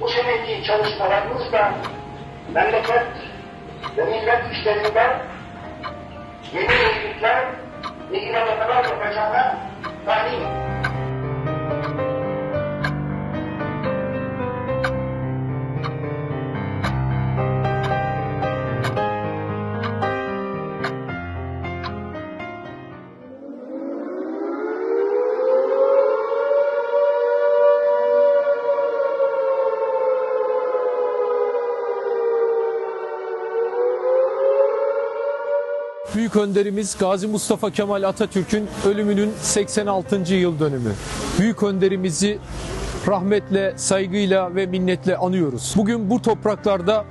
bu seneki çalışmalarımızla memleket ve millet işlerinde yeni yenilikler Büyük önderimiz Gazi Mustafa Kemal Atatürk'ün ölümünün 86. yıl dönümü. Büyük önderimizi rahmetle, saygıyla ve minnetle anıyoruz. Bugün bu topraklarda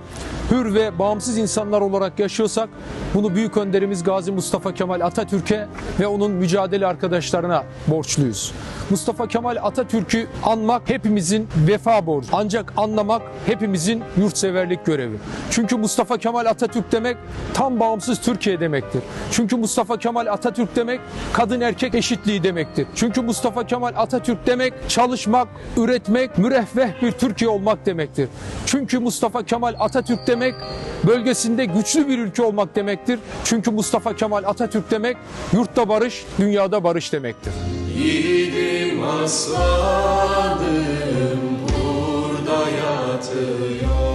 hür ve bağımsız insanlar olarak yaşıyorsak bunu büyük önderimiz Gazi Mustafa Kemal Atatürk'e ve onun mücadele arkadaşlarına borçluyuz. Mustafa Kemal Atatürk'ü anmak hepimizin vefa borcu. Ancak anlamak hepimizin yurtseverlik görevi. Çünkü Mustafa Kemal Atatürk demek tam bağımsız Türkiye demektir. Çünkü Mustafa Kemal Atatürk demek kadın erkek eşitliği demektir. Çünkü Mustafa Kemal Atatürk demek çalışmak, üretmek, müreffeh bir Türkiye olmak demektir. Çünkü Mustafa Kemal Atatürk demek bölgesinde güçlü bir ülke olmak demektir. Çünkü Mustafa Kemal Atatürk demek yurtta barış, dünyada barış demektir. Yiğidim aslanım burada yatır